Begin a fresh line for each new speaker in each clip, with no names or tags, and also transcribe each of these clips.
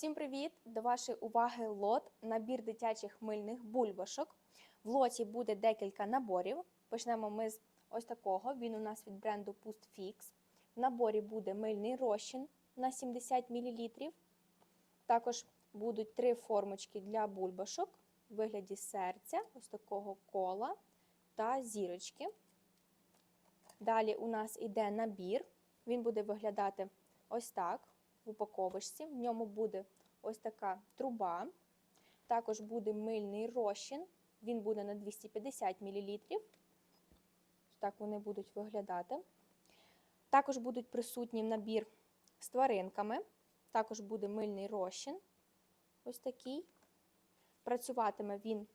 Всім привіт! До вашої уваги лот набір дитячих мильних бульбашок. В лоті буде декілька наборів. Почнемо ми з ось такого. Він у нас від бренду PustFix. В наборі буде мильний розчин на 70 мл. Також будуть три формочки для бульбашок в вигляді серця, ось такого кола та зірочки. Далі у нас іде набір. Він буде виглядати ось так в упаковочці. В ньому буде ось така труба. Також буде мильний розчин. Він буде на 250 мл. Так вони будуть виглядати. Також будуть присутні набір з тваринками. Також буде мильний розчин. Ось такий. Працюватиме він.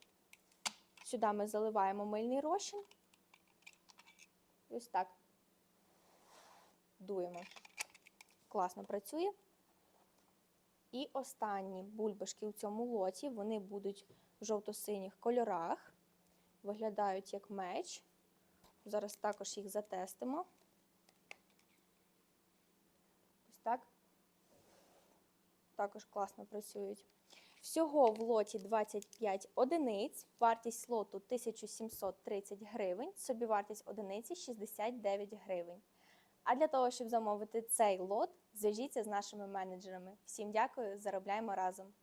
Сюди ми заливаємо мильний розчин. Ось так. Дуємо. Класно працює. І останні бульбашки у цьому лоті, вони будуть в жовто-синіх кольорах, виглядають як меч. Зараз також їх затестимо. Ось так. Також класно працюють. Всього в лоті 25 одиниць, вартість лоту 1730 гривень, собівартість одиниці 69 гривень. А для того, щоб замовити цей лот, зв'яжіться з нашими менеджерами. Всім дякую, заробляємо разом!